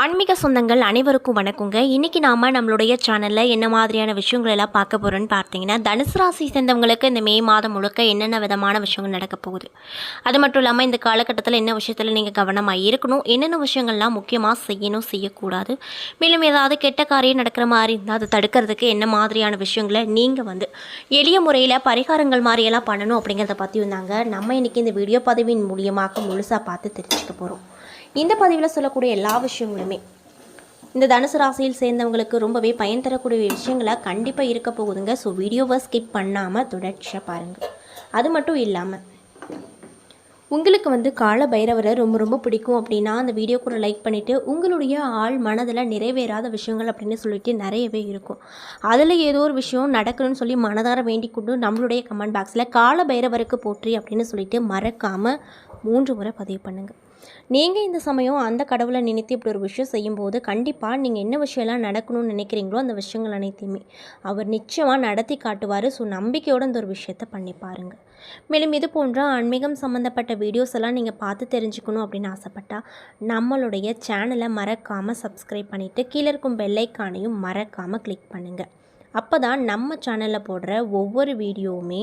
ஆன்மீக சொந்தங்கள் அனைவருக்கும் வணக்கங்க. இன்னைக்கு நாம் நம்மளுடைய சேனலில் என்ன மாதிரியான விஷயங்கள் எல்லாம் பார்க்க போகிறோன்னு பார்த்தீங்கன்னா தனுசு ராசி சேர்ந்தவங்களுக்கு இந்த மே மாதம் முழுக்க என்னென்ன விதமான விஷயங்கள் நடக்க போகுது? அது மட்டும் இல்லாமல் இந்த காலகட்டத்தில் என்ன விஷயத்தில் நீங்கள் கவனமாக இருக்கணும்? என்னென்ன விஷயங்கள்லாம் முக்கியமாக செய்யணும் செய்யக்கூடாது? மேலும் ஏதாவது கெட்ட காரியம் நடக்கிற மாதிரி இருந்தால் அதை தடுக்கிறதுக்கு என்ன மாதிரியான விஷயங்களை நீங்கள் வந்து எளிய முறையில் பரிகாரங்கள் மாதிரியெல்லாம் பண்ணணும் அப்படிங்கிறத பற்றி வந்தாங்க நம்ம இன்றைக்கி இந்த வீடியோ பதிவின் மூலியமாக முழுசாக பார்த்து தெரிஞ்சுக்க போகிறோம் இந்த பதிவில் சொல்லக்கூடிய எல்லா விஷயங்களுமே இந்த தனுசு ராசியில் சேர்ந்தவங்களுக்கு ரொம்பவே பயன் தரக்கூடிய விஷயங்களை கண்டிப்பாக இருக்க போகுதுங்க. ஸோ வீடியோவை ஸ்கிப் பண்ணாமல் தொடர்ச்சியாக பாருங்கள் அது மட்டும் இல்லாமல் உங்களுக்கு வந்து கால பைரவரை ரொம்ப ரொம்ப பிடிக்கும் அப்படின்னா அந்த வீடியோ கூட லைக் பண்ணிவிட்டு உங்களுடைய ஆள் மனதில் நிறைவேறாத விஷயங்கள் அப்படின்னு சொல்லிட்டு நிறையவே இருக்கும். அதில் ஏதோ ஒரு விஷயம் நடக்கணும்னு சொல்லி மனதார வேண்டிக் கொண்டு நம்மளுடைய கமெண்ட் பாக்ஸில் கால பைரவருக்கு போற்றி அப்படின்னு சொல்லிட்டு மறக்காமல் மூன்று முறை பதிவு பண்ணுங்கள் நீங்கள் இந்த சமயம் அந்த கடவுளை நினைத்து இப்படி ஒரு விஷயம் செய்யும்போது கண்டிப்பாக நீங்கள் என்ன விஷயம்லாம் நடக்கணும்னு நினைக்கிறீங்களோ அந்த விஷயங்கள் அனைத்தையுமே அவர் நிச்சயமாக நடத்தி காட்டுவார். ஸோ நம்பிக்கையோடு அந்த ஒரு விஷயத்தை பண்ணி பாருங்கள் மேலும் இது போன்ற ஆன்மீகம் சம்மந்தப்பட்ட வீடியோஸ் எல்லாம் நீங்கள் பார்த்து தெரிஞ்சுக்கணும் அப்படின்னு ஆசைப்பட்டால் நம்மளுடைய சேனலை மறக்காமல் சப்ஸ்கிரைப் பண்ணிவிட்டு கீழே இருக்கும் பெல்லைக்கானையும் மறக்காமல் கிளிக் பண்ணுங்கள் அப்போ தான் நம்ம சேனலில் போடுற ஒவ்வொரு வீடியோவுமே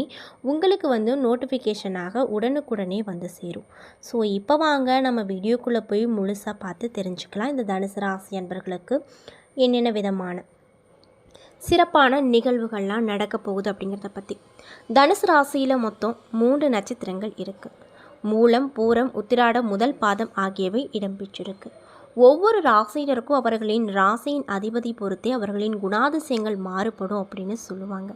உங்களுக்கு வந்து நோட்டிஃபிகேஷனாக உடனுக்குடனே வந்து சேரும். ஸோ இப்போ வாங்க நம்ம வீடியோக்குள்ளே போய் முழுசாக பார்த்து தெரிஞ்சுக்கலாம். இந்த தனுசு ராசி அன்பர்களுக்கு என்னென்ன விதமான சிறப்பான நிகழ்வுகள்லாம் நடக்க போகுது அப்படிங்கிறத பற்றி தனுசு ராசியில் மொத்தம் மூன்று நட்சத்திரங்கள் இருக்குது மூலம் பூரம் உத்திராடம் முதல் பாதம் ஆகியவை இடம்பெற்றிருக்கு. ஒவ்வொரு ராசியினருக்கும் அவர்களின் ராசியின் அதிபதி பொறுத்தே அவர்களின் குணாதிசயங்கள் மாறுபடும் அப்படின்னு சொல்லுவாங்க.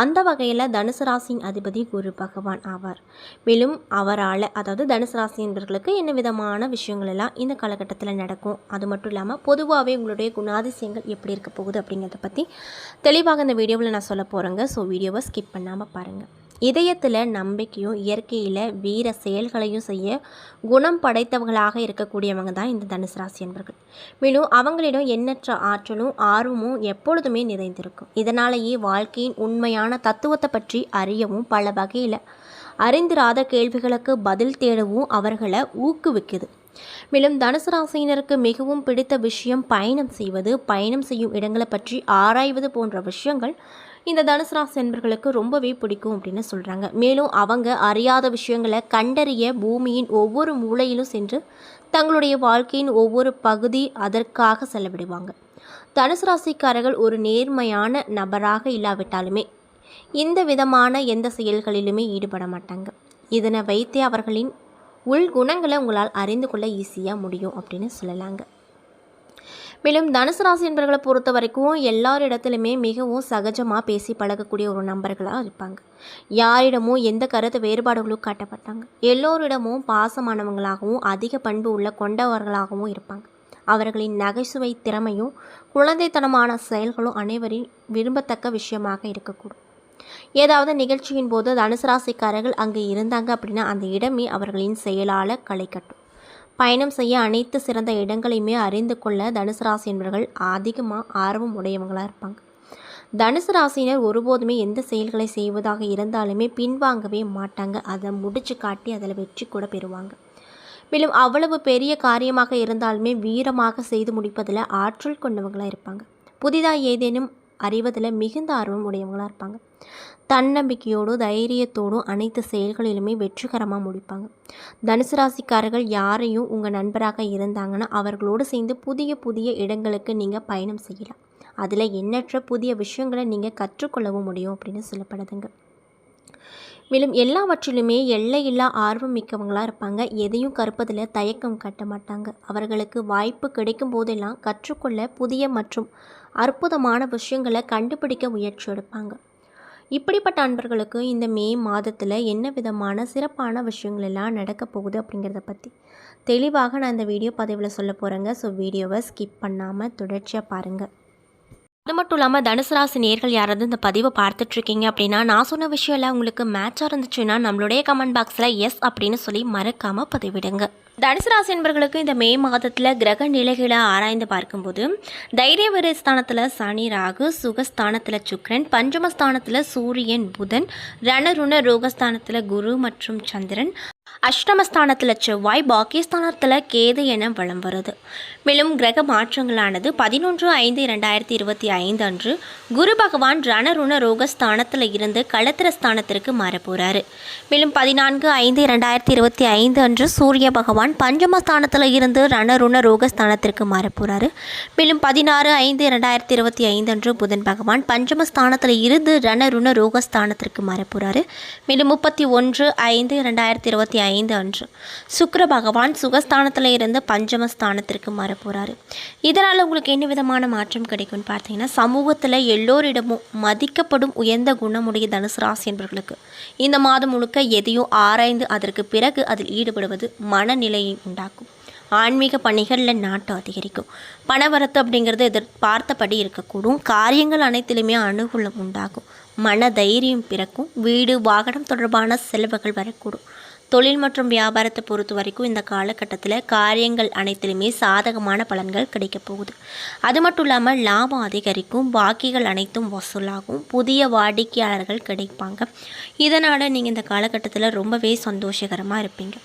அந்த வகையில் தனுசு ராசியின் அதிபதி குரு பகவான் ஆவார். மேலும் அவரால் அதாவது தனுசு ராசி என்பவர்களுக்கு என்ன விதமான விஷயங்கள் எல்லாம் இந்த காலகட்டத்தில் நடக்கும்? அது மட்டும் இல்லாமல் பொதுவாகவே உங்களுடைய குணாதிசயங்கள் எப்படி இருக்க போகுது அப்படிங்கிறத பற்றி தெளிவாக இந்த வீடியோவில் நான் சொல்ல போகிறேங்க ஸோ வீடியோவை ஸ்கிப் பண்ணாமல் பாருங்கள் இதயத்தில் நம்பிக்கையும் இயற்கையில் வீர செயல்களையும் செய்ய குணம் படைத்தவர்களாக இருக்கக்கூடியவங்க தான் இந்த தனுசு ராசி என்பர்கள். மேலும் அவங்களிடம் எண்ணற்ற ஆற்றலும் ஆர்வமும் எப்பொழுதுமே நிறைந்திருக்கும். இதனாலேயே வாழ்க்கையின் உண்மையான தத்துவத்தை பற்றி அறியவும் பல வகையில் அறிந்திராத கேள்விகளுக்கு பதில் தேடவும் அவர்களை ஊக்குவிக்குது. மேலும் தனுசு ராசியினருக்கு மிகவும் பிடித்த விஷயம் பயணம் செய்வது பயணம் செய்யும் இடங்களை பற்றி ஆராய்வது போன்ற விஷயங்கள் இந்த தனுசு ராசி என்பர்களுக்கு ரொம்பவே பிடிக்கும் அப்படின்னு சொல்கிறாங்க மேலும் அவங்க அறியாத விஷயங்களை கண்டறிய பூமியின் ஒவ்வொரு மூலையிலும் சென்று தங்களுடைய வாழ்க்கையின் ஒவ்வொரு பகுதி அதற்காக செலவிடுவாங்க. தனுசு ராசிக்காரர்கள் ஒரு நேர்மையான நபராக இல்லாவிட்டாலுமே இந்த விதமான எந்த செயல்களிலுமே ஈடுபட மாட்டாங்க. இதனை வைத்தே அவர்களின் உள் குணங்களை உங்களால் அறிந்து கொள்ள ஈஸியாக முடியும் அப்படின்னு சொல்லலாங்க. மேலும் தனுசு ராசி என்பர்களை பொறுத்த வரைக்கும் எல்லாரிடத்துலையுமே மிகவும் சகஜமாக பேசி பழகக்கூடிய ஒரு நபர்களாக இருப்பாங்க. யாரிடமும் எந்த கருத்து வேறுபாடுகளும் காட்டப்பட்டாங்க. எல்லோரிடமும் பாசமானவங்களாகவும் அதிக பண்பு உள்ள கொண்டவர்களாகவும் இருப்பாங்க. அவர்களின் நகைச்சுவை திறமையும் குழந்தைத்தனமான செயல்களும் அனைவரின் விரும்பத்தக்க விஷயமாக இருக்கக்கூடும். ஏதாவது நிகழ்ச்சியின் போது தனுசு ராசிக்காரர்கள் அங்கே இருந்தாங்க அப்படின்னா அந்த இடமே அவர்களின் செயலால் களை கட்டும். பயணம் செய்ய அனைத்து சிறந்த இடங்களையுமே அறிந்து கொள்ள தனுசு ராசி என்பவர்கள் அதிகமாக ஆர்வம் உடையவங்களாக இருப்பாங்க. தனுசு ராசியினர் ஒருபோதுமே எந்த செயல்களை செய்வதாக இருந்தாலுமே பின்வாங்கவே மாட்டாங்க. அதை முடிச்சு காட்டி அதில் வெற்றி கூட பெறுவாங்க. மேலும் அவ்வளவு பெரிய காரியமாக இருந்தாலுமே வீரமாக செய்து முடிப்பதில் ஆற்றல் கொண்டவங்களாக இருப்பாங்க. புதிதாக ஏதேனும் அறிவதில் மிகுந்த ஆர்வம் உடையவங்களாக இருப்பாங்க. தன்னம்பிக்கையோடும் தைரியத்தோடும் அனைத்து செயல்களிலுமே வெற்றிகரமாக முடிப்பாங்க. தனுசு ராசிக்காரர்கள் யாரையும் உங்கள் நண்பராக இருந்தாங்கன்னா அவர்களோடு சேர்ந்து புதிய புதிய இடங்களுக்கு நீங்கள் பயணம் செய்யலாம். அதில் எண்ணற்ற புதிய விஷயங்களை நீங்கள் கற்றுக்கொள்ளவும் முடியும் அப்படின்னு சொல்லப்படுதுங்க. மேலும் எல்லாவற்றிலுமே எல்லையில்லா ஆர்வம் மிக்கவங்களாக இருப்பாங்க. எதையும் கற்பதில் தயக்கம் காட்ட மாட்டாங்க. அவர்களுக்கு வாய்ப்பு கிடைக்கும் போதெல்லாம் கற்றுக்கொள்ள புதிய மற்றும் அற்புதமான விஷயங்களை கண்டுபிடிக்க முயற்சி எடுப்பாங்க. இப்படிப்பட்ட அன்பர்களுக்கு இந்த மே மாதத்தில் என்ன விதமான சிறப்பான விஷயங்கள் எல்லாம் நடக்க போகுது அப்படிங்கிறத பற்றி தெளிவாக நான் இந்த வீடியோ பதிவில் சொல்ல போகிறேங்க ஸோ வீடியோவை ஸ்கிப் பண்ணாமல் தொடர்ச்சியாக பாருங்கள் அது மட்டும் இல்லாமல் தனுசு ராசி நேர்கள் யாராவது இந்த பதிவை பார்த்துட்ருக்கீங்க அப்படின்னா நான் சொன்ன விஷயம் எல்லாம் உங்களுக்கு மேட்சாக இருந்துச்சுன்னா நம்மளுடைய கமெண்ட் பாக்ஸில் எஸ் அப்படின்னு சொல்லி மறக்காமல் பதிவிடுங்க. தனுசு ராசி என்பர்களுக்கு இந்த மே மாதத்தில் கிரக நிலைகளை ஆராய்ந்து பார்க்கும்போது தைரிய ஸ்தானத்தில் சனி ராகு சுகஸ்தானத்தில் சுக்ரன் பஞ்சமஸ்தானத்தில் சூரியன் புதன் ரணருண ரோகஸ்தானத்தில் குரு மற்றும் சந்திரன் அஷ்டமஸ்தானத்தில் செவ்வாய் பாகிஸ்தானத்தில் கேது என வலம் வருது. மேலும் கிரக மாற்றங்களானது பதினொன்று ஐந்து இரண்டாயிரத்தி இருபத்தி ஐந்து அன்று குரு பகவான் ரணருண ரோகஸ்தானத்தில் இருந்து களத்திர ஸ்தானத்திற்கு மாறப்போகிறாரு மேலும் பதினான்கு ஐந்து இரண்டாயிரத்தி இருபத்தி ஐந்து அன்று சூரிய பகவான் பஞ்சமஸ்தானத்தில் இருந்து ரணருண ரோகஸ்தானத்திற்கு மாறப்போகிறாரு மேலும் பதினாறு ஐந்து இரண்டாயிரத்தி இருபத்தி ஐந்து அன்று புதன் பகவான் பஞ்சமஸ்தானத்தில் இருந்து ரணருண ரோகஸ்தானத்திற்கு மாறப்போகிறாரு மேலும் முப்பத்தி ஒன்று ஐந்து இரண்டாயிரத்தி இருபத்தி ஐந்து அன்று. சுக்கர பகவான் சுகஸ்தானத்தில் இருந்து பஞ்சமஸ்தானத்திற்கு மாறப்போகிறாரு இதனால் உங்களுக்கு என்ன விதமான மாற்றம் கிடைக்கும்னு பார்த்தீங்கன்னா சமூகத்தில் எல்லோரிடமும் மதிக்கப்படும் உயர்ந்த குணமுடைய தனுசு ராசி என்பவர்களுக்கு இந்த மாதம் முழுக்க எதையும் ஆராய்ந்து அதற்கு பிறகு அதில் ஈடுபடுவது மனநிலையை உண்டாக்கும். ஆன்மீக பணிகளில் நாட்டம் அதிகரிக்கும். பணவரத்து அப்படிங்கிறது எதிர்பார்த்தபடி இருக்கக்கூடும். காரியங்கள் அனைத்திலுமே அனுகூலம் உண்டாகும். மன தைரியம் பிறக்கும். வீடு வாகனம் தொடர்பான செலவுகள் வரக்கூடும். தொழில் மற்றும் வியாபாரத்தை பொறுத்த வரைக்கும் இந்த காலகட்டத்தில் காரியங்கள் அனைத்திலுமே சாதகமான பலன்கள் கிடைக்கப் போகுது. அது மட்டும் இல்லாமல் லாபம் அதிகரிக்கும் பாக்கிகள் அனைத்தும் வசூலாகும் புதிய வாடிக்கையாளர்கள் கிடைப்பாங்க. இதனால் நீங்கள் இந்த காலகட்டத்தில் ரொம்பவே சந்தோஷகரமாக இருப்பீங்க.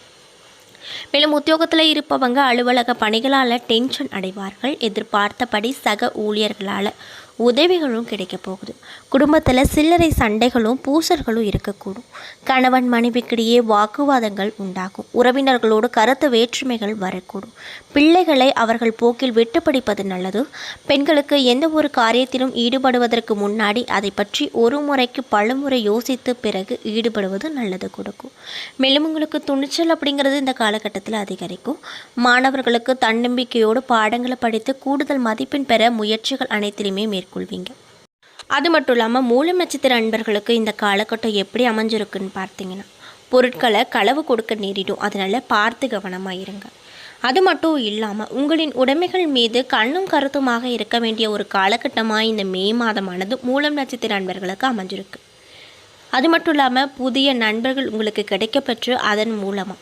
மேலும் உத்தியோகத்தில் இருப்பவங்க அலுவலக பணிகளால் டென்ஷன் அடைவார்கள். எதிர்பார்த்தபடி சக ஊழியர்களால் உதவிகளும் கிடைக்க போகுது. குடும்பத்தில் சில்லறை சண்டைகளும் பூசல்களும் இருக்கக்கூடும். கணவன் மனைவிக்கிடையே வாக்குவாதங்கள் உண்டாகும். உறவினர்களோடு கருத்து வேற்றுமைகள் வரக்கூடும். பிள்ளைகளை அவர்கள் போக்கில் விட்டு படிப்பது நல்லது. பெண்களுக்கு எந்த ஒரு காரியத்திலும் ஈடுபடுவதற்கு முன்னாடி அதை பற்றி ஒரு முறைக்கு பலமுறை யோசித்து பிறகு ஈடுபடுவது நல்லது கொடுக்கும். மேலும் உங்களுக்கு துணிச்சல் அப்படிங்கிறது இந்த காலகட்டத்தில் அதிகரிக்கும். மாணவர்களுக்கு தன்னம்பிக்கையோடு பாடங்களை படித்து கூடுதல் மதிப்பெண் பெற முயற்சிகள் அனைத்திலுமே மேற்கொள்வீங்க அது மட்டும் இல்லாமல் மூலம் நட்சத்திர அன்பர்களுக்கு இந்த காலகட்டம் எப்படி அமைஞ்சிருக்குன்னு பார்த்தீங்கன்னா பொருட்களை களவு கொடுக்க நேரிடும். அதனால் பார்த்து கவனமாக இருங்க. அது மட்டும் இல்லாமல் உங்களின் உடைமைகள் மீது கண்ணும் கருத்துமாக இருக்க வேண்டிய ஒரு காலகட்டமாக இந்த மே மாதமானது மூலம் நட்சத்திர அன்பர்களுக்கு அமைஞ்சிருக்கு. அது மட்டும் இல்லாமல் புதிய நண்பர்கள் உங்களுக்கு கிடைக்கப்பெற்று அதன் மூலமாக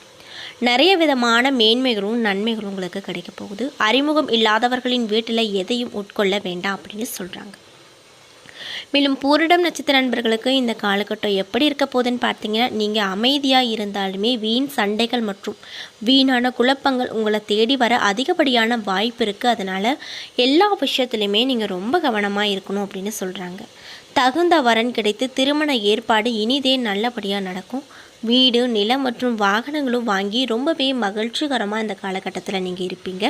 நிறைய விதமான மேன்மைகளும் நன்மைகளும் உங்களுக்கு கிடைக்க போகுது. அறிமுகம் இல்லாதவர்களின் வீட்டில் எதையும் உட்கொள்ள வேண்டாம் அப்படின்னு சொல்கிறாங்க மேலும் பூரிடம் நட்சத்திர நண்பர்களுக்கு இந்த காலகட்டம் எப்படி இருக்க போகுதுன்னு பார்த்தீங்கன்னா நீங்கள் அமைதியாக இருந்தாலுமே வீண் சண்டைகள் மற்றும் வீணான குழப்பங்கள் உங்களை தேடி வர அதிகப்படியான வாய்ப்பு இருக்குது அதனால் எல்லா விஷயத்துலையுமே நீங்கள் ரொம்ப கவனமாக இருக்கணும் அப்படின்னு சொல்கிறாங்க தகுந்த வரன் கிடைத்து திருமண ஏற்பாடு இனிதே நல்லபடியாக நடக்கும். வீடு நிலம் மற்றும் வாகனங்களும் வாங்கி ரொம்பவே மகிழ்ச்சிகரமாக இந்த காலகட்டத்தில் நீங்கள் இருப்பீங்க.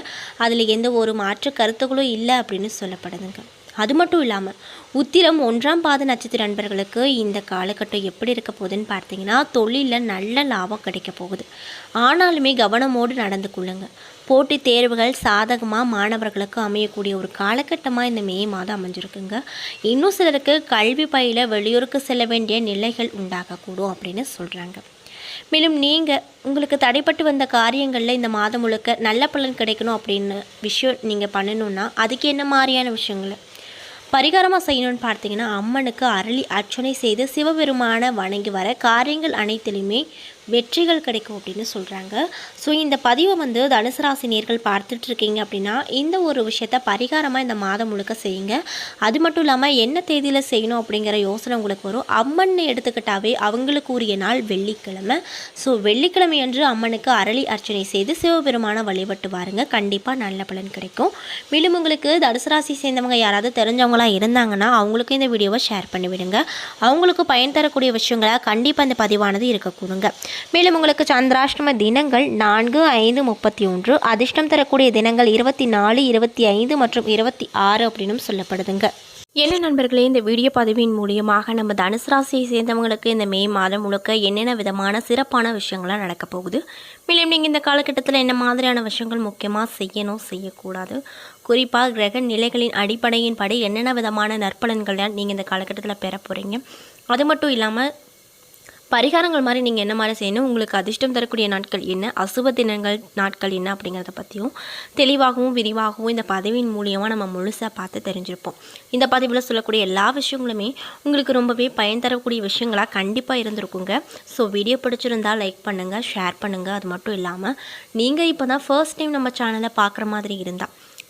அதில் எந்த ஒரு மாற்று கருத்துக்களும் இல்லை அப்படின்னு சொல்லப்படுதுங்க. அது மட்டும் இல்லாமல் உத்திரம் ஒன்றாம் பாத நட்சத்திர நண்பர்களுக்கு இந்த காலகட்டம் எப்படி இருக்க போகுதுன்னு பார்த்தீங்கன்னா தொழிலில் நல்ல லாபம் கிடைக்க போகுது. ஆனாலுமே கவனமோடு நடந்து கொள்ளுங்க. போட்டித் தேர்வுகள் சாதகமாக மாணவர்களுக்கு அமையக்கூடிய ஒரு காலகட்டமாக இந்த மே மாதம் அமைஞ்சிருக்குங்க. இன்னும் சிலருக்கு கல்வி பயில வெளியூருக்கு செல்ல வேண்டிய நிலைகள் உண்டாகக்கூடும் அப்படின்னு சொல்கிறாங்க மேலும் நீங்கள் உங்களுக்கு தடைப்பட்டு வந்த காரியங்களில் இந்த மாதம் முழுக்க நல்ல பலன் கிடைக்கணும் அப்படின்னு விஷயம் நீங்கள் பண்ணணுன்னா அதுக்கு என்ன மாதிரியான விஷயங்களை? பரிகாரமாக செய்யணும்னு பார்த்தீங்கன்னா அம்மனுக்கு அரளி அர்ச்சனை செய்து சிவபெருமான வணங்கி வர காரியங்கள் அனைத்திலுமே வெற்றிகள் கிடைக்கும் அப்படின்னு சொல்கிறாங்க ஸோ இந்த பதிவை வந்து தனுசு ராசி நேர்கள் பார்த்துட்ருக்கீங்க அப்படின்னா இந்த ஒரு விஷயத்த பரிகாரமாக இந்த மாதம் முழுக்க செய்யுங்க. அது மட்டும் இல்லாமல் என்ன தேதியில் செய்யணும் அப்படிங்கிற யோசனை உங்களுக்கு வரும். அம்மன் எடுத்துக்கிட்டாவே அவங்களுக்கு உரிய நாள் வெள்ளிக்கிழமை. ஸோ வெள்ளிக்கிழமை அன்று அம்மனுக்கு அரளி அர்ச்சனை செய்து சிவபெருமான வழிபட்டு வாருங்க. கண்டிப்பாக நல்ல பலன் கிடைக்கும். மேலும் உங்களுக்கு தனுசு ராசி சேர்ந்தவங்க யாராவது தெரிஞ்சவங்களாக இருந்தாங்கன்னா அவங்களுக்கும் இந்த வீடியோவை ஷேர் பண்ணிவிடுங்க. அவங்களுக்கு பயன் தரக்கூடிய விஷயங்களாக கண்டிப்பாக இந்த பதிவானது இருக்கக்கூடுங்க. மேலும் உங்களுக்கு சந்திராஷ்டம தினங்கள் நான்கு ஐந்து முப்பத்தி ஒன்று அதிர்ஷ்டம் தரக்கூடிய தினங்கள் இருபத்தி நாலு இருபத்தி ஐந்து மற்றும் இருபத்தி ஆறு அப்படின்னு சொல்லப்படுதுங்க. என்ன நண்பர்களே இந்த வீடியோ பதிவின் மூலியமாக நம்ம தனுசு ராசியை சேர்ந்தவங்களுக்கு இந்த மே மாதம் முழுக்க என்னென்ன விதமான சிறப்பான விஷயங்கள்லாம் நடக்க போகுது? மேலும் நீங்கள் இந்த காலகட்டத்தில் என்ன மாதிரியான விஷயங்கள் முக்கியமாக செய்யணும் செய்யக்கூடாது? குறிப்பாக கிரக நிலைகளின் அடிப்படையின் படி என்னென்ன விதமான நற்பலன்கள்லாம் நீங்கள் இந்த காலகட்டத்தில் பெற போகிறீங்க அது மட்டும் இல்லாமல் பரிகாரங்கள் மாதிரி நீங்கள் என்ன மாதிரி செய்யணும்? உங்களுக்கு அதிர்ஷ்டம் தரக்கூடிய நாட்கள் என்ன? அசுப தினங்கள் நாட்கள் என்ன அப்படிங்கிறத பற்றியும் தெளிவாகவும் விரிவாகவும் இந்த பதவியின் மூலியமாக நம்ம முழுசாக பார்த்து தெரிஞ்சிருப்போம். இந்த பதிவில் சொல்லக்கூடிய எல்லா விஷயங்களுமே உங்களுக்கு ரொம்பவே பயன் தரக்கூடிய விஷயங்களாக கண்டிப்பாக இருந்திருக்குங்க. ஸோ வீடியோ பிடிச்சிருந்தால் லைக் பண்ணுங்கள் ஷேர் பண்ணுங்கள் அது மட்டும் இல்லாமல் நீங்கள் இப்போ தான் ஃபர்ஸ்ட் டைம் நம்ம சேனலை பார்க்குற மாதிரி இருந்தால்